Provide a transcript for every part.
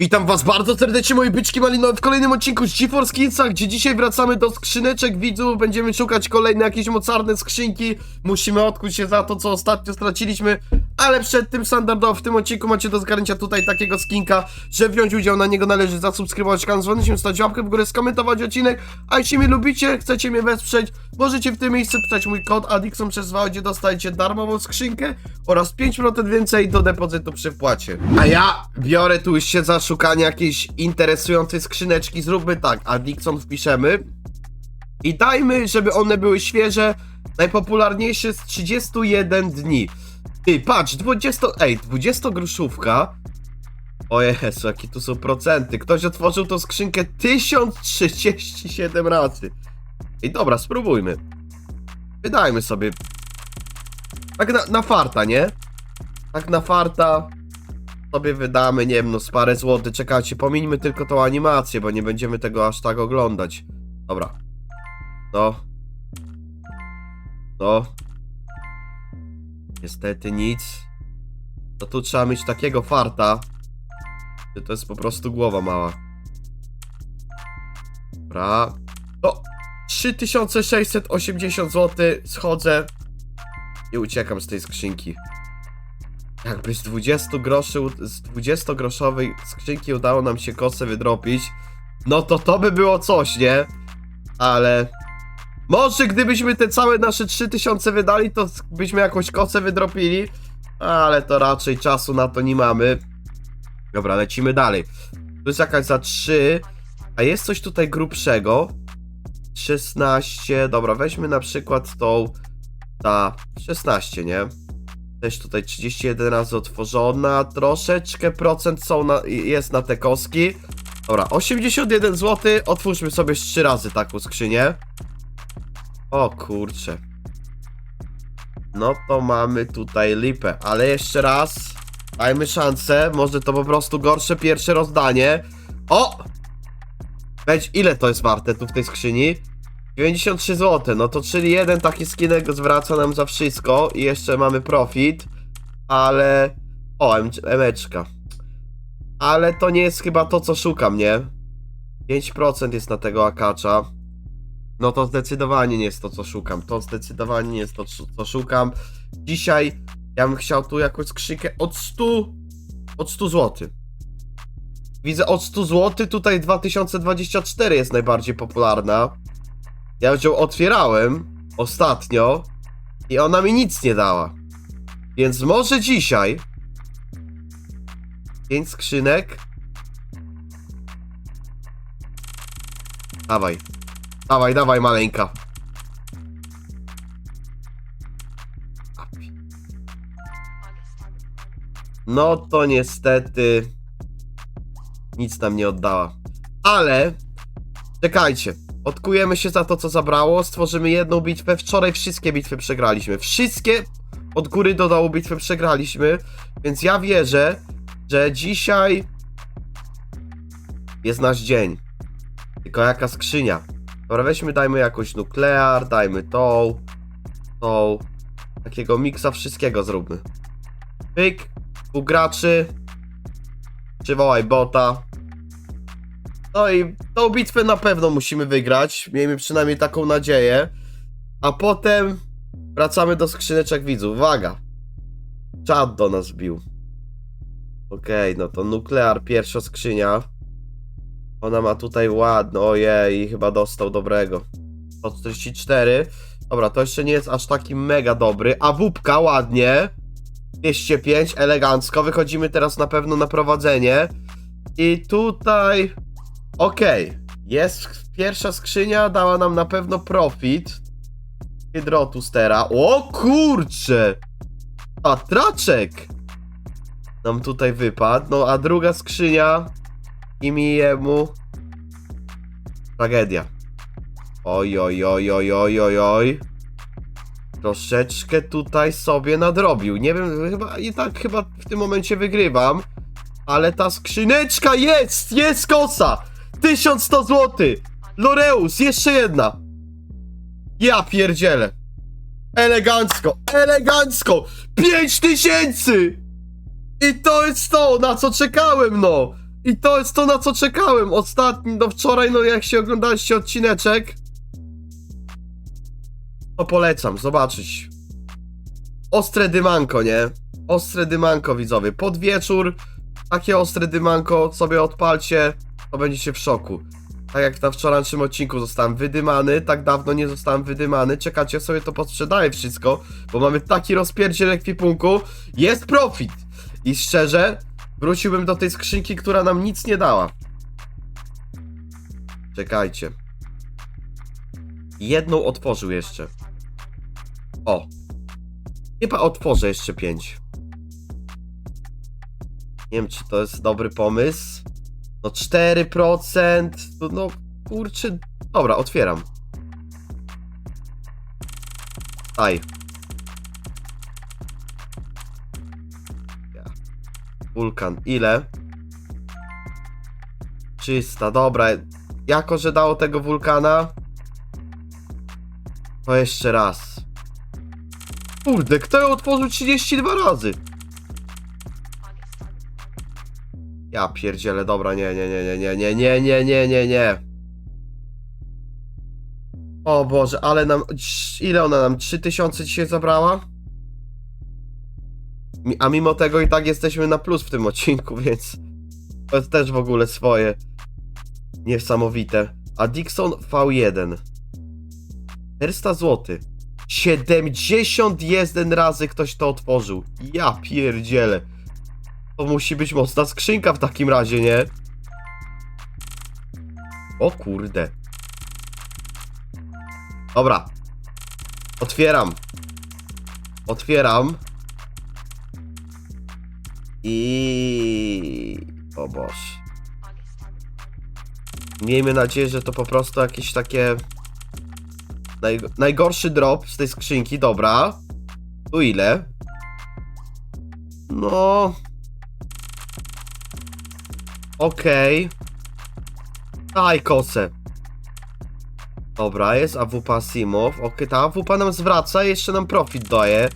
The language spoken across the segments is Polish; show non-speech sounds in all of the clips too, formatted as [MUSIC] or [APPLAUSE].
Witam was bardzo serdecznie moi byczki malinowe w kolejnym odcinku z GeForce Kidsa, gdzie dzisiaj wracamy do skrzyneczek widzów, będziemy szukać kolejne jakieś mocarne skrzynki, musimy odkuć się za to, co ostatnio straciliśmy, ale przed tym standardowo w tym odcinku macie do zgarnięcia tutaj takiego skinka, że wziąć udział na niego należy zasubskrybować kanał, dzwonić się, stać łapkę w górę, skomentować odcinek, a jeśli mnie lubicie, chcecie mnie wesprzeć, możecie w tym miejscu wpisać mój kod Adixon przez VA, gdzie dostajecie darmową skrzynkę oraz 5% więcej do depozytu przy wpłacie. A ja biorę tu już się za szukanie jakiejś interesującej skrzyneczki. Zróbmy tak, Adixon wpiszemy i dajmy, żeby one były świeże, najpopularniejsze z 31 dni. Ty, patrz, 20, ej, 20 gruszówka. O Jezu, jakie tu są procenty. Ktoś otworzył tą skrzynkę 1037 razy. Ej, dobra, spróbujmy. Wydajmy sobie. Tak na, na farta, nie? Tak na farta sobie wydamy, nie wiem, no z parę złotych. Czekajcie, pomińmy tylko tą animację, bo nie będziemy tego aż tak oglądać. Dobra. No. No. Niestety nic. To tu trzeba mieć takiego farta, że to jest po prostu głowa mała. Dobra. No. 3680 zł. Schodzę i uciekam z tej skrzynki. Jakby z 20 groszy, z 20 groszowej skrzynki udało nam się kosę wydropić, no to to by było coś, nie? Ale może gdybyśmy te całe nasze 3000 wydali, to byśmy jakąś kosę wydropili, ale to raczej czasu na to nie mamy. Dobra, lecimy dalej. Tu jest jakaś za 3, a jest coś tutaj grubszego. 16, dobra, weźmy na przykład tą za 16, nie? Też tutaj 31 razy otworzona, troszeczkę procent są na, jest na te kostki. Dobra, 81 zł, otwórzmy sobie 3 razy taką skrzynię. O kurczę. No to mamy tutaj lipę, ale jeszcze raz, dajmy szansę, może to po prostu gorsze pierwsze rozdanie. O! Weź, ile to jest warte tu w tej skrzyni? 93 zł, no to czyli jeden taki skinek zwraca nam za wszystko i jeszcze mamy profit, ale... O, em- emeczka. Ale to nie jest chyba to, co szukam, nie? 5% jest na tego akacza. No to zdecydowanie nie jest to, co szukam. To zdecydowanie nie jest to, co szukam. Dzisiaj ja bym chciał tu jakąś skrzynkę od 100... Od 100 zł. Widzę od 100 zł, tutaj 2024 jest najbardziej popularna. Ja już ją otwierałem ostatnio i ona mi nic nie dała. Więc może dzisiaj 5 skrzynek. Dawaj. Dawaj, dawaj, maleńka. No to niestety nic nam nie oddała. Ale czekajcie. Odkujemy się za to, co zabrało. Stworzymy jedną bitwę. Wczoraj wszystkie bitwy przegraliśmy. Wszystkie od góry do dołu bitwy przegraliśmy. Więc ja wierzę, że dzisiaj jest nasz dzień. Tylko jaka skrzynia. Dobra, weźmy, dajmy jakąś nuklear, dajmy tą, tą. Takiego miksa wszystkiego zróbmy. Pyk, u graczy. Przywołaj bota. No i tą bitwę na pewno musimy wygrać. Miejmy przynajmniej taką nadzieję. A potem wracamy do skrzyneczek widzów. Uwaga! Czad do nas bił. Okej, no to nuklear, pierwsza skrzynia. Ona ma tutaj ładno, ojej, chyba dostał dobrego. 144. Dobra, to jeszcze nie jest aż taki mega dobry. A wupka, ładnie. 205, elegancko. Wychodzimy teraz na pewno na prowadzenie. I tutaj... Okej, jest pierwsza skrzynia, dała nam na pewno profit. Hydrotus teraz. O kurcze! Patraczek! Nam tutaj wypadł. No a druga skrzynia i mi jemu tragedia. Oj, oj, oj, oj, oj, oj, oj. Troszeczkę tutaj sobie nadrobił. Nie wiem, chyba i tak chyba w tym momencie wygrywam. Ale ta skrzyneczka jest! Jest kosa! 1100 zł! Loreus, jeszcze jedna! Ja pierdzielę! Elegancko, elegancko! 5000! I to jest to, na co czekałem, no! I to jest to, na co czekałem. Ostatni, no wczoraj, no jak się oglądaliście odcineczek, to polecam, zobaczyć. Ostre dymanko, nie? Ostre dymanko, widzowie. Pod wieczór, takie ostre dymanko sobie odpalcie, to będziecie w szoku. Tak jak na wczorajszym odcinku zostałem wydymany, tak dawno nie zostałem wydymany. Czekacie, sobie to podsprzedaję wszystko, bo mamy taki rozpierdziel ekwipunku. Jest profit! I szczerze, wróciłbym do tej skrzynki, która nam nic nie dała. Czekajcie. Jedną otworzył jeszcze. O. Chyba otworzę jeszcze pięć. Nie wiem, czy to jest dobry pomysł. No 4%. to No kurczę. Dobra, otwieram. Daj. Wulkan. Ile? 300, dobra. Jako, że dało tego wulkana. To jeszcze raz. Kurde, kto ją otworzył 32 razy? Ja pierdzielę, dobra, nie, nie, nie, nie, nie, nie, nie, nie, nie, nie. O Boże, ale nam, ile ona nam, 3000 dzisiaj zabrała? A mimo tego i tak jesteśmy na plus w tym odcinku, [LAUGHS] więc to jest też w ogóle swoje. Niesamowite. A Dixon V1. 400 zł. 71 razy ktoś to otworzył. Ja pierdzielę. To musi być mocna skrzynka w takim razie, nie? O kurde. Dobra. Otwieram. Otwieram. I... O Boże. Miejmy nadzieję, że to po prostu jakieś takie... Naj... Najgorszy drop z tej skrzynki, dobra. Tu ile? No... Okej. Daj kosę. Dobra, jest AWP Asimow. Okej, ta AWP nam zwraca, jeszcze nam profit daje.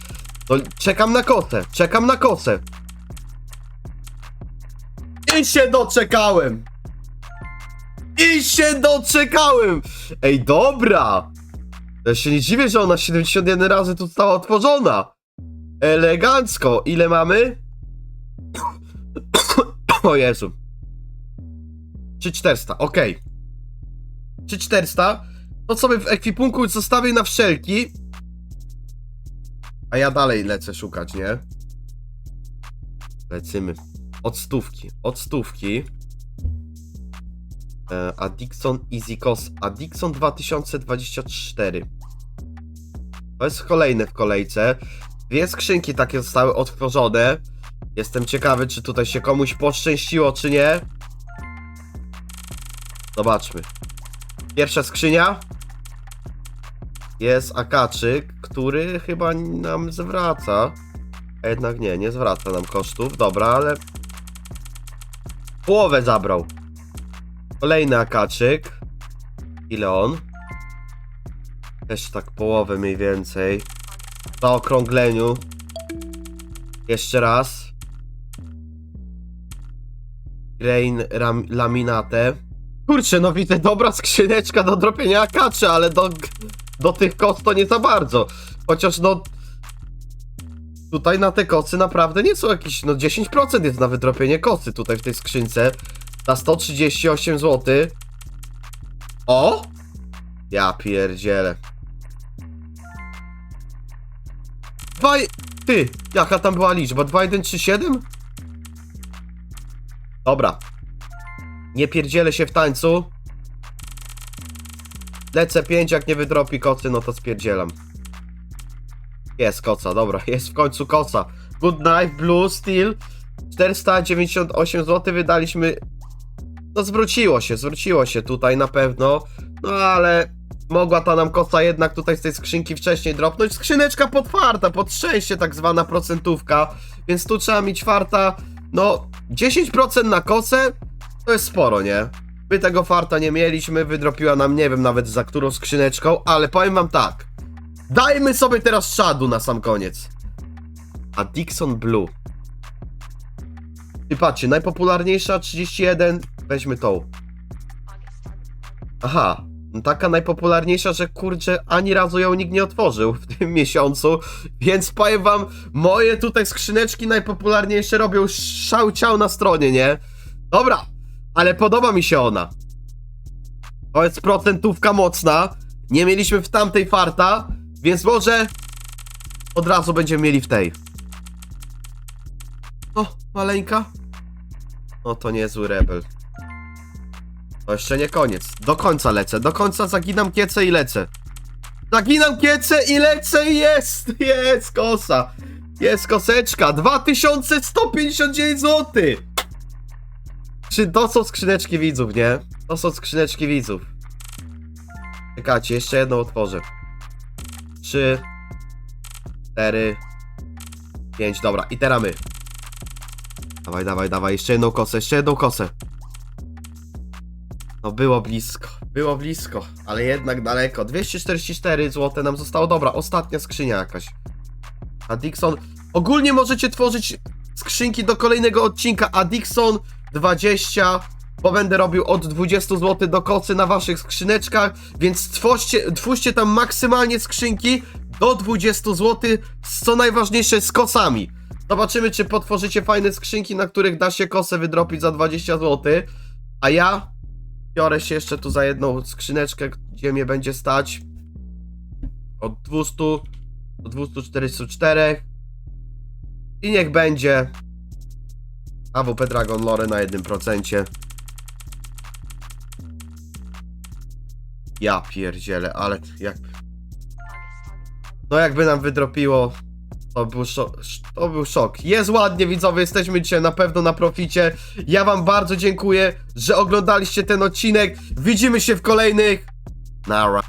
Czekam na kosę, czekam na kosę. I się doczekałem! I się doczekałem! Ej, dobra! Ja się nie dziwię, że ona 71 razy tu została otworzona. Elegancko. Ile mamy? [COUGHS] o Jezu. 3400, okej. 3400. To sobie w ekwipunku zostawię na wszelki. A ja dalej lecę szukać, nie? Lecimy. Od stówki. Od stówki. E, Adixon Easy Cost. Adixon 2024. To jest kolejne w kolejce. Dwie skrzynki takie zostały otworzone. Jestem ciekawy, czy tutaj się komuś poszczęściło, czy nie. Zobaczmy. Pierwsza skrzynia. Jest akaczyk, który chyba nam zwraca. A jednak nie, nie zwraca nam kosztów. Dobra, ale... Połowę zabrał. Kolejny akaczyk. Ile on? Też tak połowę mniej więcej. W zaokrągleniu. Jeszcze raz. Grain ram, laminate. Kurczę, no widzę dobra skrzyneczka do dropienia akaczy, ale do, do tych koc to nie za bardzo. Chociaż no... Tutaj na te kocy naprawdę nie są jakieś, no 10% jest na wydropienie kocy tutaj w tej skrzynce. Za 138 zł. O! Ja pierdzielę. Dwa... Ty, jaka tam była liczba? 2137? Dobra. Nie pierdzielę się w tańcu. Lecę 5, jak nie wydropi kocy, no to spierdzielam. Jest koca, dobra, [LAUGHS] jest w końcu koca. Good Night, Blue Steel. 498 zł wydaliśmy. No zwróciło się, zwróciło się tutaj na pewno. No ale mogła ta nam koca jednak tutaj z tej skrzynki wcześniej dropnąć. Skrzyneczka potwarta, pod szczęście tak zwana procentówka. Więc tu trzeba mieć farta, no 10% na kocę to jest sporo, nie? My tego farta nie mieliśmy, wydropiła nam nie wiem nawet za którą skrzyneczką, ale powiem wam tak. Dajmy sobie teraz szadu na sam koniec. A Dixon Blue. I patrzcie, najpopularniejsza 31, weźmy tą. Aha, no taka najpopularniejsza, że kurczę, ani razu ją nikt nie otworzył w tym [LAUGHS] miesiącu, więc powiem wam, moje tutaj skrzyneczki najpopularniejsze robią szał ciał na stronie, nie? Dobra, ale podoba mi się ona. To jest procentówka mocna, nie mieliśmy w tamtej farta, więc może od razu będziemy mieli w tej. O, maleńka. No to niezły rebel. To jeszcze nie koniec. Do końca lecę. Do końca zaginam kiece i lecę. Zaginam kiece i lecę i jest! [LAUGHS] Jest kosa. Jest koseczka. 2159 zł. Czy to są skrzyneczki widzów, nie? To są skrzyneczki widzów. Czekajcie, jeszcze jedną otworzę. Trzy. Cztery. Pięć, dobra. I teraz my. Dawaj, dawaj, dawaj. Jeszcze jedną kosę, jeszcze jedną kosę. No było blisko, było blisko, ale jednak daleko. 244 zł nam zostało. Dobra, ostatnia skrzynia jakaś. A Dixon... Ogólnie możecie tworzyć skrzynki do kolejnego odcinka, a Dixon 20, bo będę robił od 20 zł do kocy na waszych skrzyneczkach, więc twórzcie, twórzcie tam maksymalnie skrzynki do 20 zł, co najważniejsze z kosami. Zobaczymy, czy potworzycie fajne skrzynki, na których da się kosę wydropić za 20 zł. A ja biorę się jeszcze tu za jedną skrzyneczkę, gdzie mnie będzie stać od 200 do 244. I niech będzie AWP Dragon Lore na 1%. Ja pierdzielę, ale jak... No jakby nam wydropiło, to był, szok, to był szok. Jest ładnie, widzowie, jesteśmy dzisiaj na pewno na proficie. Ja wam bardzo dziękuję, że oglądaliście ten odcinek. Widzimy się w kolejnych. Nara.